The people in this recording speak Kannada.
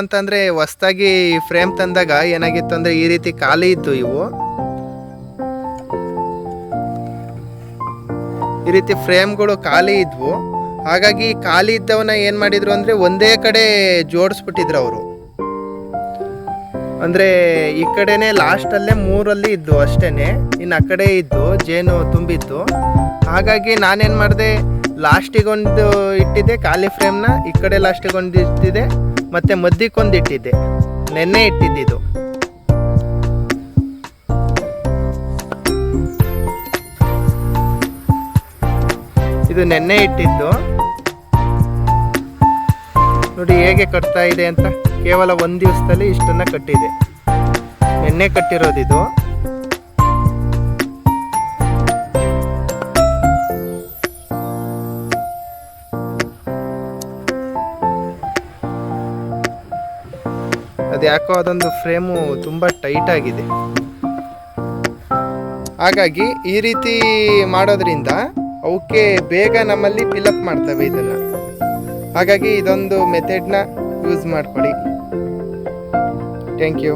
ಅಂತಂದ್ರೆ ಹೊಸ್ದಾಗಿ ಫ್ರೇಮ್ ತಂದಾಗ ಏನಾಗಿತ್ತು ಅಂದ್ರೆ ಈ ರೀತಿ ಖಾಲಿ ಇತ್ತು ಇವು. ಈ ರೀತಿ ಫ್ರೇಮ್ಗಳು ಖಾಲಿ ಇದ್ವು. ಹಾಗಾಗಿ ಖಾಲಿ ಇದ್ದವನ್ನ ಏನ್ ಮಾಡಿದ್ರು ಅಂದ್ರೆ ಒಂದೇ ಕಡೆ ಜೋಡಿಸ್ಬಿಟ್ಟಿದ್ರು ಅವರು. ಅಂದ್ರೆ ಈ ಕಡೆನೆ ಲಾಸ್ಟ್ ಅಲ್ಲೇ ಮೂರಲ್ಲಿ ಇದ್ದು ಅಷ್ಟೇನೆ, ಇನ್ನು ಆ ಕಡೆ ಇದ್ದು, ಜೇನು ತುಂಬಿತ್ತು. ಹಾಗಾಗಿ ನಾನೇನ್ ಮಾಡಿದೆ ಲಾಸ್ಟಿಗೊಂದು ಇಟ್ಟಿದ್ದೆ ಖಾಲಿ ಫ್ರೇಮ್ನ ಈ ಕಡೆ ಲಾಸ್ಟಿಗೊಂದು ಇಟ್ಟಿದ್ದೆ. ಮತ್ತೆ ಮಧ್ಯಕ್ಕೊಂದು ಇಟ್ಟಿದ್ದೆ ನೆನ್ನೆ ಇಟ್ಟಿದ್ದಿದ್ದು ಇದು ನೆನ್ನೆ ಇಟ್ಟಿದ್ದು. ನೋಡಿ ಹೇಗೆ ಕಟ್ತಾ ಇದೆ ಅಂತ ಕೇವಲ ಒಂದು ದಿವಸದಲ್ಲಿ ಇಷ್ಟನ್ನ ಕಟ್ಟಿದೆ. ನೆನ್ನೆ ಕಟ್ಟಿರೋದಿದು. ಅದು ಯಾಕೋ ಅದೊಂದು ಫ್ರೇಮು ತುಂಬ ಟೈಟ್ ಆಗಿದೆ. ಹಾಗಾಗಿ ಈ ರೀತಿ ಮಾಡೋದ್ರಿಂದ ಅವಕ್ಕೆ ಬೇಗ ನಮ್ಮಲ್ಲಿ ಫಿಲಪ್ ಮಾಡ್ತವೆ ಇದನ್ನು. ಹಾಗಾಗಿ ಇದೊಂದು ಮೆಥಡ್ನ ಯೂಸ್ ಮಾಡ್ಕೊಳ್ಳಿ. Thank you